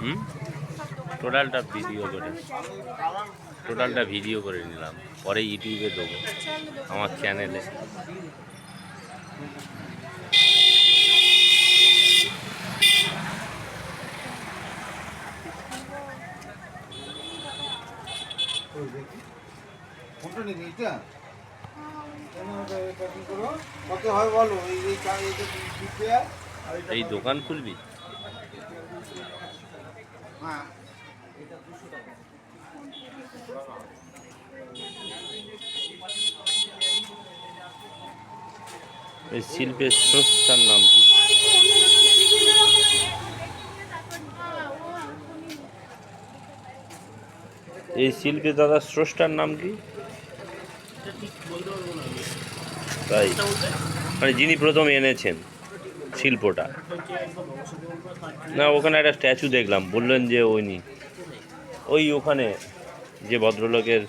হুম? টোটালটা ভিডিও করে। টোটালটা ভিডিও করে নিলাম। পরে ইউটিউবে দেবো, আমার চ্যানেলে ফোনটা নিবি এটা এই দোকান খুলবি? এই শিল্পের সংস্থার নাম কি? এই শিল্পে দাদা স্রষ্টার নাম কি? তাই। মানে যিনি প্রথম এনেছেন শিল্পটা। না ওখানে একটা স্ট্যাচু দেখলাম বললেন যে ওইনি। ওই ওখানে যে ভদ্রলোকের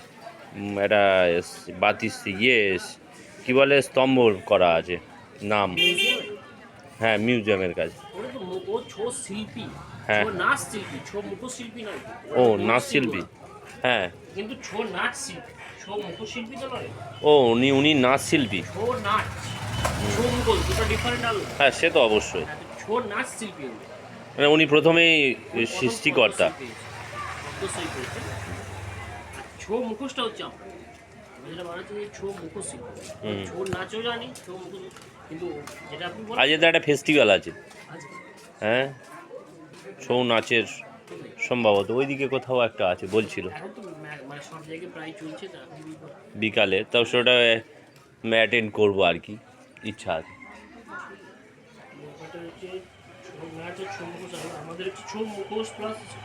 একটা বাতি ইয়ে কি বলে স্তম্ভ করা আছে নাম। হ্যাঁ মিউজিয়ামের কাছে হ্যাঁ। ও নাচ শিল্পী হ্যাঁ। কিন্তু ছো নাচ শিল্পী। ও উনি উনি নাচ শিল্পী। হ্যাঁ সে তো অবশ্যই। হ্যাঁ। মানে উনি প্রথমেই সৃষ্টিকর্তা। ছো মুখোশটা হচ্ছে আমরা। তো একটা ফেস্টিভ্যাল আছে। আছে। হ্যাঁ? ছৌ নাচের সম্ভবত। ওইদিকে কোথাও একটা আছে বলছিল। বিকালে তাও সেটা অ্যাটেন্ড করব আর কি ইচ্ছা আছে।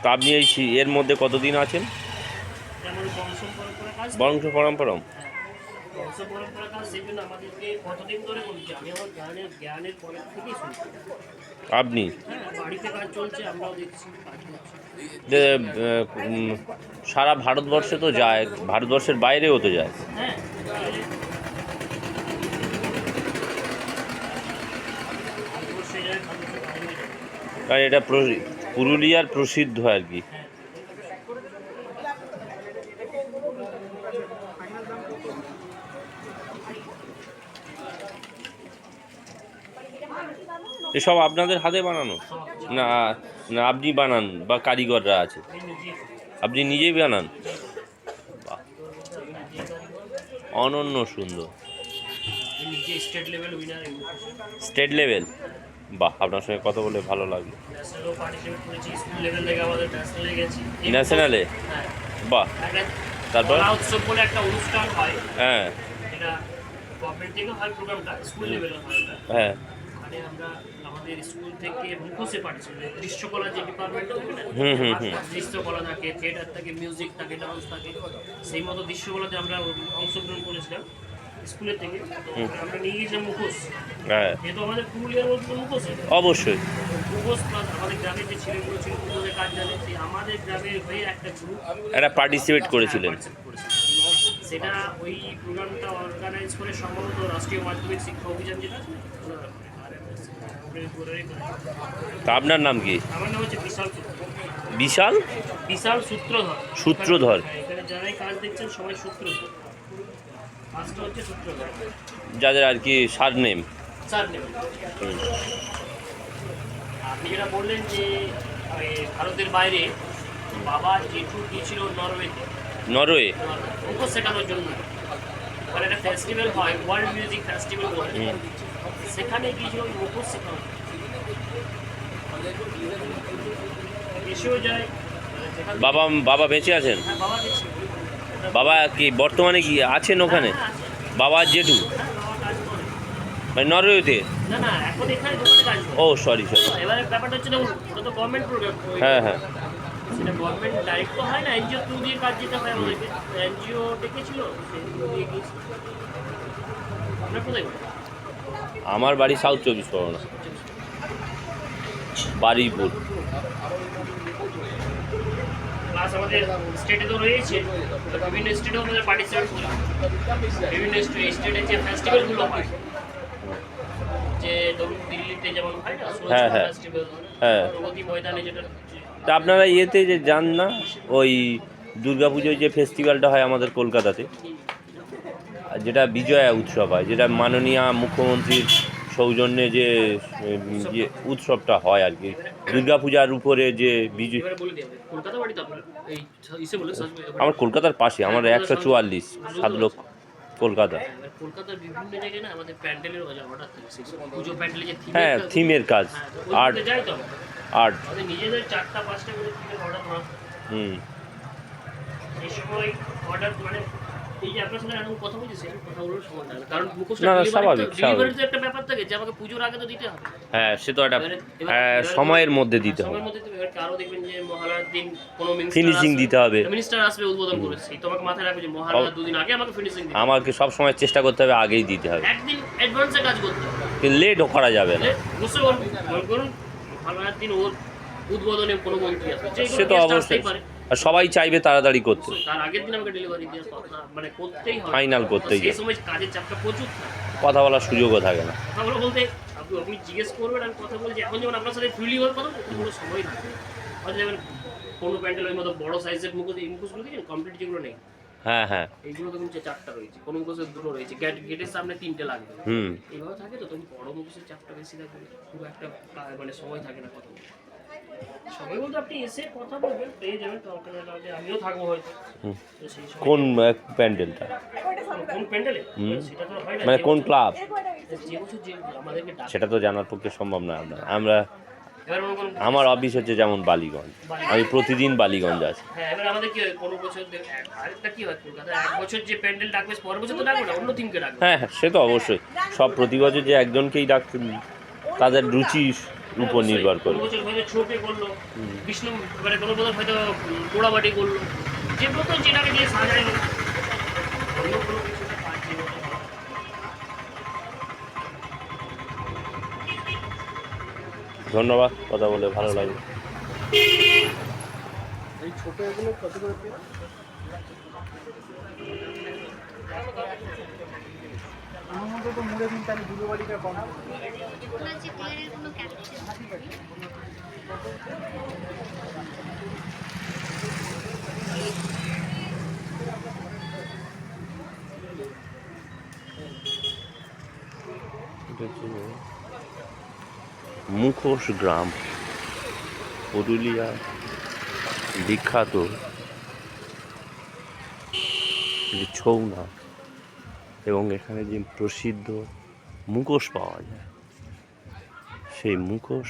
তো আপনি এই এর মধ্যে কতদিন আছেন? বংশ পরম্পরম হ্যাঁ, আপনি? যে সারা ভারতবর্ষে তো যায় ভারতবর্ষের বাইরেও তো যায়। হ্যাঁ। কারণ এটা প্র- পুরুলিয়ার প্রসিদ্ধ আর কি। হ্যাঁ। এসব আপনাদের হাতে বানানো? না না আপনি বানান বা কারিগররা আছে। আপনি নিজেই বানান। অনন্য সুন্দর। State level. বাহ আপনার সঙ্গে কথা বলে ভালো লাগল। ন্যাশনালে? বাহ। তারপর? হয়। হ্যাঁ। হয় হয় হ্যাঁ আমরা আমাদের স্কুল থেকে মুখোশে পার্টিসিপেট দৃশ্যকলা যে ডিপার্টমেন্ট থাকে না। দৃশ্যকলা থাকে থিয়েটার থাকে মিউজিক থাকে ডান্স থাকে সেই মতো দৃশ্যকলাতে আমরা অংশগ্রহণ করেছিলাম স্কুলের থেকে। আমরা নিয়ে গিয়েছিলাম মুখোশ। হ্যাঁ। যেহেতু আমাদের পুরুলিয়ার মধ্যে মুখোশ অবশ্যই। মুখোশ প্লাস আমাদের গ্রামের যে ছেলেগুলো ছিল মুখোশের কাজ জানে সেই আমাদের গ্রামের হয়ে একটা গ্রুপ পার্টিসিপেট করেছিলেন। সেটা ওই প্রোগ্রামটা অর্গানাইজ করে সম্ভবত রাষ্ট্রীয় মাধ্যমিক শিক্ষা অভিযান যেটা আছে না, ওরা করে। ওরাই করে। তা আপনার নাম কি? আমার নাম হচ্ছে বিশাল সূত্র। বিশাল? বিশাল সূত্রধর। সূত্রধর। যারাই কাজ দেখছেন সবাই সূত্রধর কাজটা হচ্ছে সূত্রধর। যাদের আর কি সার নেম। আপনি যেটা বললেন যে ভারতের বাইরে বাবা জেঠু গিয়েছিল নরওয়েতে? নরওয়ে। মুখোশ শেখানোর জন্য। ওখানে একটা ফেস্টিভ্যাল হয় ওয়ার্ল্ড মিউজিক ফেস্টিভ্যাল বলে। সেখানে গিয়েছিল ওই এসেও যায়। যেখান থেকে- বাবা বাবা বেঁচে আছেন? হ্যাঁ বাবা কি বর্তমানে কি আছেন ওখানে? হ্যাঁ, বাবা জেঠু? হ্যাঁ, বাবা করে। মানে নরওয়েতে? ও সরি সরি এবারে ব্যাপারটা হচ্ছে দেখুন ওটা তো গভর্নমেন্ট প্রোগ্রাম হ্যাঁ হ্যাঁ। সেটা গভর্নমেন্ট ডাইরেক্ট তো হয় না এনজিও থ্রু দিয়ে কাজ যেতে হয় আমাদেরকে। এনজিও ডেকেছিল সেই দিয়ে গিয়েছি আপনার কোথায়? বাড়ি? আমার বাড়ি সাউথ চব্বিশ পরগনা বারুইপুর প্লাস আমাদের স্টেটে তো রয়েছে বিভিন্ন স্টেটেও আমাদের পার্টিসিপেট বিভিন্ন স্টেটে যে ফেস্টিভ্যালগুলো হয় যে ধরুন দিল্লিতে যেমন হয় না হ্যাঁ, হ্যাঁ। হ্যাঁ। ময়দানে যেটা তা আপনারা ইয়েতে যে যান না ওই দুর্গাপুজোয় যে ফেস্টিভ্যালটা হয় আমাদের কলকাতাতে যেটা বিজয়া উৎসব হয় যেটা মাননীয় মুখ্যমন্ত্রীর সৌজন্যে যে ইয়ে উৎসবটা হয় আর কি। দুর্গাপূজার উপরে যে বিজয় আমার কলকাতার পাশে আমার একশো চুয়াল্লিশ সাত লক্ষ কলকাতা। যে হ্যাঁ থিমের কাজ আর্ট যাই আর্ট হুম। এই সময় অর্ডার এই যে আপনার সাথে এখন কথা বলছি সেই কথাগুলোর সময় লাগে কারণ মুখোশটা না, না, স্বাভাবিক, তো- তো একটা ব্যাপার থাকে যে আমাকে পুজোর আগে তো দিতে হবে। হ্যাঁ সে তো একটা এবারে- এবার- হ্যাঁ, এবার- সময়ের মধ্যে দিতে হবে। সময়ের মধ্যে তুমি এবার কারও দেখবেন যে মহালয়ার দিন কোনো Finishing দিতে হবে। মিনিস্টার আসবে উদ্বোধন করেছে। তোমাকে মাথায় রাখবে যে মহালয়ার দুদিন আগে আমাকে ফিনিশিং দিতে হবে। আমাকে সব সময় চেষ্টা করতে হবে আগেই দিতে হবে। একদিন অ্যাডভান্সে কাজ করতে হবে। লেটও করা যাবে না। তাহলে অবশ্যই ওর মনে করুন। মহালয়ার দিন ওর উদ্বোধনে কোনো মন্ত্রী আসবে। যে সে তো অবশ্যই। আর সবাই চাইবে তাড়াতাড়ি করতে। তার আগের দিন আমাকে ডেলিভারি দিয়ে কথা মানে করতেই হবে Final করতেই তো সেই হবে। সময় কাজের চাপটা প্রচুর কথা বলার সুযোগও থাকে না। আপনি আপনি জিজ্ঞেস করবেন আমি কথা বলছি। এখন যেমন আপনার সাথে ফ্রিলি হওয়ার কথা কোনো সময় থাকে হয়তো যেমন কোনো প্যান্ডেলের মতো বড় সাইজের মুখোশ এই মুখোশগুলো দেখেন কমপ্লিট যেগুলো নেই। হ্যাঁ হ্যাঁ। এইগুলো চারটা রয়েছে। কোনো মুখোশের দুটো রয়েছে। গেট গেটের সামনে তিনটে লাগবে। হুম। এইভাবে থাকে তো? তুমি বড় মুখোশের চাপটা বেশি একটা মানে সময় থাকে না কথা বলতে বলতে আপনি এসে কথা বলবেন পেয়ে যাবেন দরকার হলে আমিও থাকব হয়তো। হুম। তো সেই সময় কোন প্যান্ডেলটা? কোন প্যান্ডেলে? সেটা তো হয় না মানে কোন ক্লাব? যে বছর যে আমাদেরকে সেটা তো জানার পক্ষে সম্ভব না আমরা। আমরা আমার অফিস হচ্ছে যেমন বালিগঞ্জ। আমি প্রতিদিন বালিগঞ্জ আছি। হ্যাঁ এবার আমাদের কি হয় কোনো বছর আরেকটা কি হয় কলকাতায় এক বছর যে প্যান্ডেল ডাকবে পরের বছর তো ডাকবে না অন্য টিমকে ডাকবে। হ্যাঁ হ্যাঁ সে তো অবশ্যই। সব প্রতি বছর যে একজনকেই ডাকতে তাদের রুচির উপর নির্ভর বছর হয়তো ছোটে করল বিষ্ণু এবারে কোনো বছর হয়তো পোড়াবাটি করল। যে যেটাকে দিয়ে সাজায় হয়। ধন্যবাদ কথা বলে ভালো লাগল। এই ছোট এগুলো কত করে পিস? আমার মতো তো মুড়ে কিনতে আমি দুটো বাড়িটা কম মুখোশ গ্রাম পুরুলিয়া বিখ্যাত ছৌ নাচ এবং এখানে যে প্রসিদ্ধ মুখোশ পাওয়া যায়, সেই মুখোশ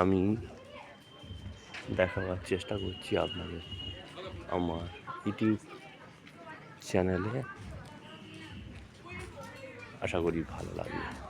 আমি দেখাবার চেষ্টা করছি আপনাদের আমার ইউটিউব চ্যানেলে। আশা করি ভালো লাগবে।